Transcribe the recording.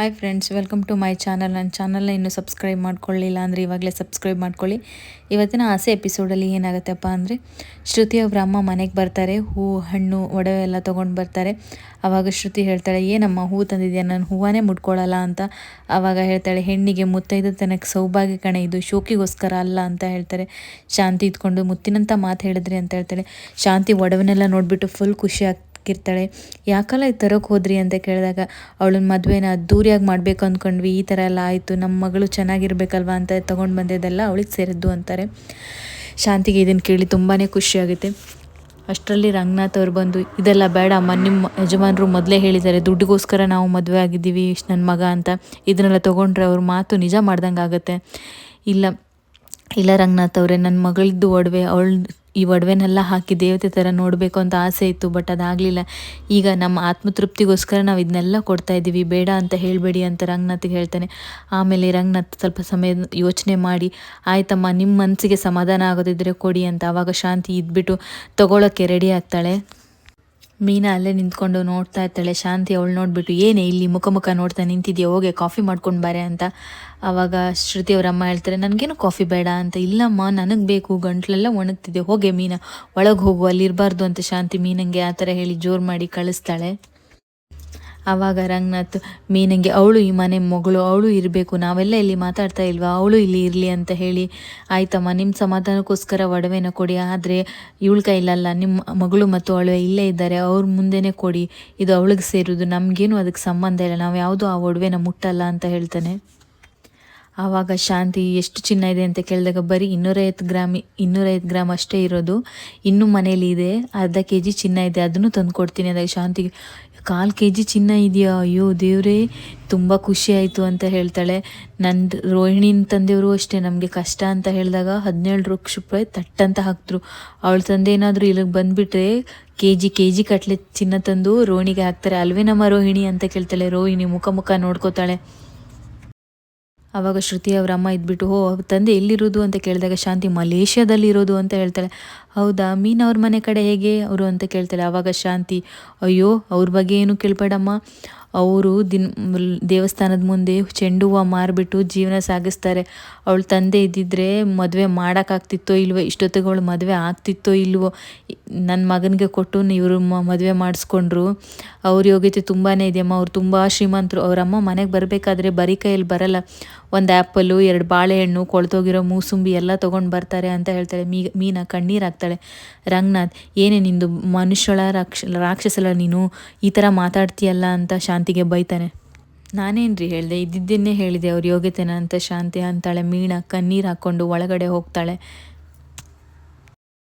Hi friends welcome to my channel ನನ್ನ ಚಾನಲ್ನ ಇನ್ನೂ ಸಬ್ಸ್ಕ್ರೈಬ್ ಮಾಡ್ಕೊಳ್ಳಿಲ್ಲ ಅಂದರೆ ಇವಾಗಲೇ ಸಬ್ಸ್ಕ್ರೈಬ್ ಮಾಡ್ಕೊಳ್ಳಿ. ಇವತ್ತಿನ ಆಸೆ ಎಪಿಸೋಡಲ್ಲಿ ಏನಾಗುತ್ತಪ್ಪ ಅಂದರೆ, ಶ್ರುತಿ ಅವ್ರ ಅಮ್ಮ ಮನೆಗೆ ಬರ್ತಾರೆ, ಹೂ, ಹಣ್ಣು, ಒಡವೆ ಎಲ್ಲ ತೊಗೊಂಡು ಬರ್ತಾರೆ. ಆವಾಗ ಶ್ರುತಿ ಹೇಳ್ತಾಳೆ, ಏನಮ್ಮ, ಹೂ ತಂದಿದ್ಯಾ? ನಾನು ಹೂವನ್ನೇ ಮುಟ್ಕೊಳ್ಳಲ್ಲ ಅಂತ. ಆವಾಗ ಹೇಳ್ತಾಳೆ, ಹೆಣ್ಣಿಗೆ ಮುತ್ತೈದು ತನಕ ಸೌಭಾಗ್ಯ ಕಣೆ, ಇದು ಶೋಕಿಗೋಸ್ಕರ ಅಲ್ಲ ಅಂತ ಹೇಳ್ತಾರೆ. ಶಾಂತಿ ಇದ್ಕೊಂಡು ಮುತ್ತಿನಂಥ ಮಾತು ಹೇಳಿದ್ರಿ ಅಂತ ಹೇಳ್ತಾಳೆ. ಶಾಂತಿ ಒಡವನ್ನೆಲ್ಲ ನೋಡಿಬಿಟ್ಟು ಫುಲ್ ಖುಷಿ ಆಗ್ತದೆ ಇರ್ತಾಳೆ ಯಾಕಲ್ಲ ಇದು ತರೋಕೆ ಹೋದ್ರಿ ಅಂತ ಕೇಳಿದಾಗ ಅವಳನ್ನ ಮದುವೆನ ಅದ್ದೂರಿಯಾಗಿ ಮಾಡಬೇಕು ಅಂದ್ಕೊಂಡ್ವಿ ಈ ಥರ ಎಲ್ಲ ಆಯಿತು ನಮ್ಮ ಮಗಳು ಚೆನ್ನಾಗಿರ್ಬೇಕಲ್ವಾ ಅಂತ ತೊಗೊಂಡು ಬಂದಿದ್ದೆಲ್ಲ ಅವಳಿಗೆ ಸೇರಿದ್ದು ಅಂತಾರೆ. ಶಾಂತಿಗೆ ಇದನ್ನು ಕೇಳಿ ತುಂಬಾ ಖುಷಿಯಾಗುತ್ತೆ ಅಷ್ಟರಲ್ಲಿ ರಂಗನಾಥ್ ಅವ್ರು ಬಂದು, ಇದೆಲ್ಲ ಬೇಡ ಅಮ್ಮ ನಿಮ್ಮ ಯಜಮಾನರು ಮೊದಲೇ ಹೇಳಿದ್ದಾರೆ, ದುಡ್ಡಿಗೋಸ್ಕರ ನಾವು ಮದುವೆ ಆಗಿದ್ದೀವಿ ನನ್ನ ಮಗ ಅಂತ. ಇದನ್ನೆಲ್ಲ ತೊಗೊಂಡ್ರೆ ಅವ್ರ ಮಾತು ನಿಜ ಮಾಡ್ದಂಗೆ ಆಗುತ್ತೆ ಇಲ್ಲ ಇಲ್ಲ ರಂಗನಾಥ್ ಅವರೇ ನನ್ನ ಮಗಳದ್ದು ಒಡವೆ, ಅವಳ ಈ ಒಡವೆನೆಲ್ಲ ಹಾಕಿ ದೇವತೆ ಥರ ನೋಡಬೇಕು ಅಂತ ಆಸೆ ಇತ್ತು ಬಟ್ ಅದಾಗಲಿಲ್ಲ. ಈಗ ನಮ್ಮ ಆತ್ಮತೃಪ್ತಿಗೋಸ್ಕರ ನಾವು ಇದನ್ನೆಲ್ಲ ಕೊಡ್ತಾ ಇದ್ದೀವಿ. ಬೇಡ ಅಂತ ಹೇಳಬೇಡಿ ಅಂತ ರಂಗನಾಥಿಗೆ ಹೇಳ್ತಾನೆ. ಆಮೇಲೆ ರಂಗನಾಥ್ ಸ್ವಲ್ಪ ಸಮಯ ಯೋಚನೆ ಮಾಡಿ, ಆಯ್ತಮ್ಮ ನಿಮ್ಮ ಮನಸ್ಸಿಗೆ ಸಮಾಧಾನ ಆಗೋದಿದ್ರೆ ಕೊಡಿ ಅಂತ. ಆವಾಗ ಶಾಂತಿ ಇದ್ಬಿಟ್ಟು ತಗೊಳ್ಳೋಕ್ಕೆ ರೆಡಿ ಆಗ್ತಾಳೆ. ಮೀನಾ ಅಲ್ಲೇ ನಿಂತ್ಕೊಂಡು ನೋಡ್ತಾ ಇರ್ತಾಳೆ. ಶಾಂತಿ ಅವಳು ನೋಡಿಬಿಟ್ಟು, ಏನೇ, ಇಲ್ಲಿ ಮುಖ ಮುಖ ನೋಡ್ತಾ ನಿಂತಿದ್ಯಾ? ಹೋಗೆ, ಕಾಫಿ ಮಾಡ್ಕೊಂಡು ಬಾರೆ ಅಂತ. ಆವಾಗ ಶ್ರುತಿ ಅವ್ರ ಅಮ್ಮ ಹೇಳ್ತಾರೆ, ನನಗೇನು ಕಾಫಿ ಬೇಡ ಅಂತ. ಇಲ್ಲಮ್ಮ, ನನಗೆ ಬೇಕು, ಗಂಟ್ಲೆಲ್ಲ ಒಣಗ್ತಿದೆ. ಹೋಗೆ ಮೀನಾ, ಒಳಗೆ ಹೋಗು ಅಲ್ಲಿ ಇರಬಾರ್ದು ಅಂತ ಶಾಂತಿ ಮೀನಂಗೆ ಆ ಥರ ಹೇಳಿ ಜೋರು ಮಾಡಿ ಕಳಿಸ್ತಾಳೆ. ಆವಾಗ ರಂಗನಾಥ್, ಮೀನಂಗೆ, ಅವಳು ಈ ಮನೆ ಮಗಳು, ಅವಳು ಇರಬೇಕು, ನಾವೆಲ್ಲ ಇಲ್ಲಿ ಮಾತಾಡ್ತಾ ಇಲ್ವಾ? ಅವಳು ಇಲ್ಲಿ ಇರಲಿ ಅಂತ ಹೇಳಿ. ಆಯ್ತಮ್ಮ ನಿಮ್ಮ ಸಮಾಧಾನಕ್ಕೋಸ್ಕರ ಒಡವೆನ ಕೊಡಿ, ಆದರೆ ಇವಳ ಕೈಲಲ್ಲ ನಿಮ್ಮ ಮಗಳು ಮತ್ತು ಅವಳು ಇಲ್ಲೇ ಇದ್ದಾರೆ, ಅವ್ರ ಮುಂದೆನೇ ಕೊಡಿ. ಇದು ಅವಳಿಗೆ ಸೇರೋದು, ನಮಗೇನು ಅದಕ್ಕೆ ಸಂಬಂಧ ಇಲ್ಲ, ನಾವು ಯಾವುದೂ ಆ ಒಡವೆನ ಮುಟ್ಟಲ್ಲ, ಅಂತ ಹೇಳ್ತಾನೆ. ಆವಾಗ ಶಾಂತಿ ಎಷ್ಟು ಚಿನ್ನ ಇದೆ ಅಂತ ಕೇಳಿದಾಗ ಬರೀ ಇನ್ನೂರೈವತ್ತು ಗ್ರಾಮ್ ಇನ್ನೂರೈವತ್ತು ಗ್ರಾಮ್ ಅಷ್ಟೇ ಇರೋದು. ಇನ್ನೂ ಮನೇಲಿ ಇದೆ, ಅರ್ಧ ಕೆ ಜಿ ಚಿನ್ನ ಇದೆ, ಅದನ್ನು ತಂದು ಕೊಡ್ತೀನಿ ಅದಾಗ ಶಾಂತಿಗೆ, ಕಾಲು ಕೆ ಜಿ ಚಿನ್ನ ಇದೆಯಾ? ಅಯ್ಯೋ ದೇವರೇ, ತುಂಬ ಖುಷಿ ಆಯಿತು ಅಂತ ಹೇಳ್ತಾಳೆ. ನಂದು ರೋಹಿಣಿನ ತಂದೆಯವರು ಅಷ್ಟೇ, ನಮಗೆ ಕಷ್ಟ ಅಂತ ಹೇಳಿದಾಗ ಹದಿನೇಳು ಲಕ್ಷ ರೂಪಾಯಿ ತಟ್ಟಂತ ಹಾಕ್ತರು ಅವಳ ತಂದೆ ಏನಾದರೂ ಇಲ್ಲಿಗೆ ಬಂದುಬಿಟ್ರೆ ಕೆ ಜಿ ಕೆ ಜಿ ಕಟ್ಲೆ ಚಿನ್ನ ತಂದು ರೋಹಿಣಿಗೆ ಹಾಕ್ತಾರೆ. ಅಲ್ವೇ ನಮ್ಮ ರೋಹಿಣಿ ಅಂತ ಕೇಳ್ತಾಳೆ. ರೋಹಿಣಿ ಮುಖ ಮುಖ ನೋಡ್ಕೋತಾಳೆ. ಆವಾಗ ಶ್ರುತಿ ಅವರ ಅಮ್ಮ ಇದ್ಬಿಟ್ಟು ಹೋ ತಂದೆ ಎಲ್ಲಿರೋದು? ಅಂತ ಕೇಳಿದಾಗ ಶಾಂತಿ ಮಲೇಷ್ಯಾದಲ್ಲಿರೋದು ಅಂತ ಹೇಳ್ತಾಳೆ. ಹೌದಾ? ಮೀನ್ ಅವ್ರ ಮನೆ ಕಡೆ ಹೇಗೆ? ಅವರು ಅಂತ ಕೇಳ್ತಾಳೆ. ಆವಾಗ ಶಾಂತಿ, ಅಯ್ಯೋ, ಅವ್ರ ಬಗ್ಗೆ ಏನು ಕೇಳ್ಬೇಡಮ್ಮ. ಅವರು ದಿನ, ದೇವಸ್ಥಾನದ ಮುಂದೆ ಚೆಂಡು ಹೂವು ಮಾರಿಬಿಟ್ಟು ಜೀವನ ಸಾಗಿಸ್ತಾರೆ. ಅವಳ ತಂದೆ ಇದ್ದಿದ್ರೆ ಮದುವೆ ಮಾಡೋಕ್ಕಾಗ್ತಿತ್ತೋ ಇಲ್ವೋ, ಇಷ್ಟೊತ್ತಿಗೆ ಅವಳು ಮದುವೆ ಆಗ್ತಿತ್ತೋ ಇಲ್ವೋ, ನನ್ನ ಮಗನಿಗೆ ಕೊಟ್ಟು ಇವರು ಮದುವೆ ಮಾಡಿಸ್ಕೊಂಡ್ರು. ಅವ್ರ ಯೋಗ್ಯತೆ ತುಂಬಾ ಇದೆಯಮ್ಮ. ಅವ್ರು ತುಂಬ ಶ್ರೀಮಂತರು. ಅವರಮ್ಮ ಮನೆಗೆ ಬರಬೇಕಾದ್ರೆ ಬರೀ ಕೈಯಲ್ಲಿ ಬರಲ್ಲ. ಒಂದು ಆ್ಯಪಲ್ಲು, ಎರಡು ಬಾಳೆಹಣ್ಣು, ಕೊಳ್ತೋಗಿರೋ ಮೂಸುಂಬಿ ಎಲ್ಲ ತೊಗೊಂಡು ಬರ್ತಾರೆ ಅಂತ ಹೇಳ್ತಾಳೆ. ಮೀ, ಮೀನ, ಕಣ್ಣೀರು ಹಾಕ್ತಾಳೆ ರಂಗನಾಥ್, ಏನೇ ನಿಂದು ಮನುಷ್ಯಳ ರಾಕ್ಷ ರಾಕ್ಷಸಲ ನೀನು ಈ ಥರ ಮಾತಾಡ್ತೀಯಲ್ಲ ಅಂತ ಶಾಂತಿಗೆ ಬೈತಾನೆ. ನಾನೇನ್ರಿ ಹೇಳಿದೆ, ಇದ್ದಿದ್ದನ್ನೇ ಹೇಳಿದೆ ಅವ್ರ ಯೋಗ್ಯತೆನ ಅಂತ ಶಾಂತಿ ಅಂತಾಳೆ, ಮೀಣ, ಕಣ್ಣೀರು ಹಾಕ್ಕೊಂಡು ಒಳಗಡೆ ಹೋಗ್ತಾಳೆ.